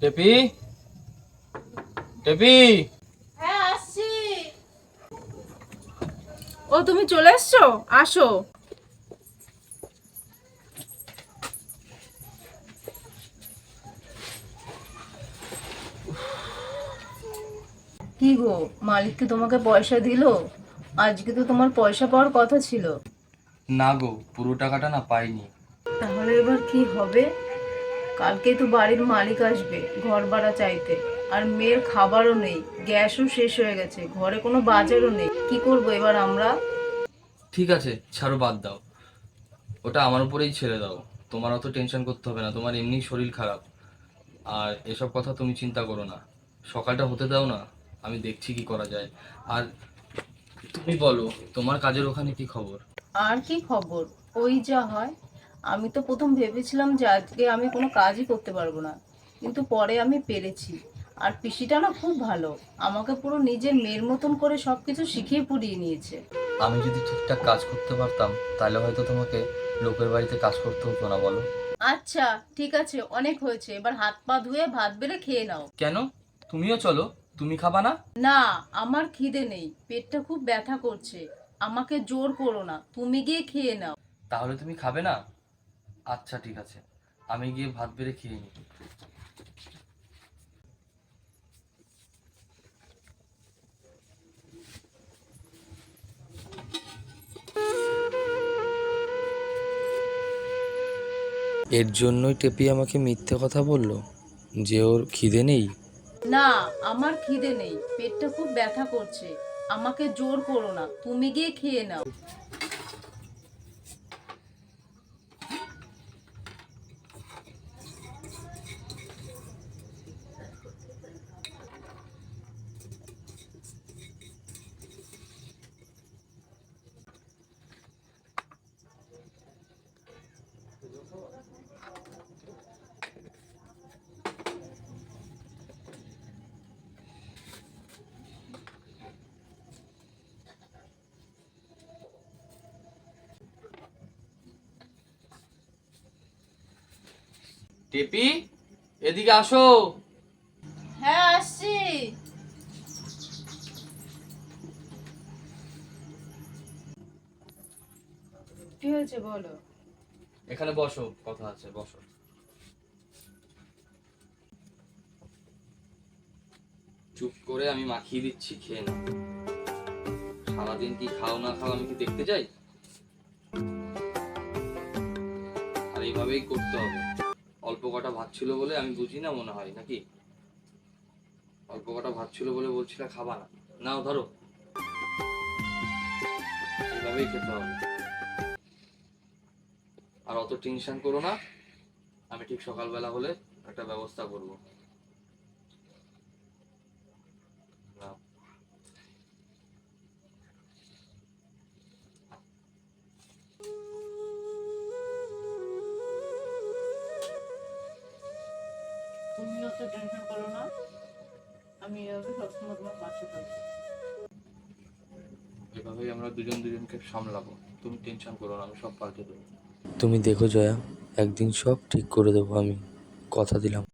টেপি টেপি হ্যাঁ আসছি। ও তুমি চলে এসছো? আসো। কি গো মালিককে তোমাকে পয়সা দিলো? আজকে তো তোমার পয়সা পাওয়ার কথা ছিল। না গো পুরো টাকাটা না পাইনি। তাহলে এবার কি হবে? কালকে তো বাড়ির মালিক আসবে ঘর ভাড়া চাইতে। আর মেয়ের খাবারও নেই গ্যাসও শেষ হয়ে গেছে ঘরে কোনো বাজারও নেই। কি করব এবার আমরা? ঠিক আছে ছাড়ো বাদ দাও। ওটা আমার উপরেই ছেড়ে দাও। তোমার অত টেনশন করতে হবে না তোমার এমনি শরীর খারাপ। আর এসব কথা তুমি চিন্তা করো না। সকালটা হতে দাও না আমি দেখছি কি করা যায়। আর তুমি বলো তোমার কাজের ওখানে কি খবর? আর কি খবর? ওই যা হয়। আমি তো প্রথম ভেবেছিলাম যে আজকে আমি কোনো কাজই করতে পারব না। কিন্তু পরে আমি পেরেছি। আর পিসিটা না খুব ভালো। আমাকে পুরো নিজের মেয়ের মতন করে সব কিছু শিখিয়ে পুড়িয়ে নিয়েছে। আমি যদি ঠিকঠাক কাজ করতে পারতাম তাহলে হয়তো তোমাকে লোকের বাড়িতে কাজ করতে হতো না বলো। আচ্ছা ঠিক আছে অনেক হয়েছে। এবার হাত পা ধুয়ে ভাত বেড়ে খেয়ে নাও। কেন? তুমিও চলো। তুমি খাবা না? না আমার খিদে নেই। পেটটা খুব ব্যথা করছে। আমাকে জোর করো না। তুমি গিয়ে খেয়ে নাও। তাহলে তুমি খাবে না? আচ্ছা ঠিক আছে। আমি গিয়ে ভাত বেড়ে খেয়ে নিই। এর জন্যই টেপি আমাকে মিথ্যে কথা বলল যে ওর খিদে নেই। না আমার খিদে নেই। পেটটা খুব ব্যথা করছে। আমাকে জোর করো না তুমি গিয়ে খেয়ে নাও। টেপি এদিকে আসো। হ্যাঁ আসছি। কি হয়েছে বলো? এখানে বসো কথা আছে বসো। চুপ করে আমি মাখিয়ে দিচ্ছি খেয়ে নাও। সারাদিন কি খাও না খাও আমি কি দেখতে চাই? আর এইভাবেই করতে হবে। কটা ভাত ছিল বলে আমি বুঝি না মনে হয়, নাকি? অল্প কটা ভাত ছিল বলে বলছিল খাবা না। নাও, ধরো। এইভাবেই খেতে হবে। আর অত টেনশন করো না, আমি ঠিক সকালবেলা হলে একটা ব্যবস্থা করব। টেনশন করো না। আমি এভাবে সবসময় তোমার পাশে থাকব। এভাবেই আমরা দুজন দুজনকে সামলাবো। তুমি টেনশন করো না আমি সব পাল্টে দেবো। তুমি দেখো জয়া একদিন সব ঠিক করে দেবো আমি কথা দিলাম।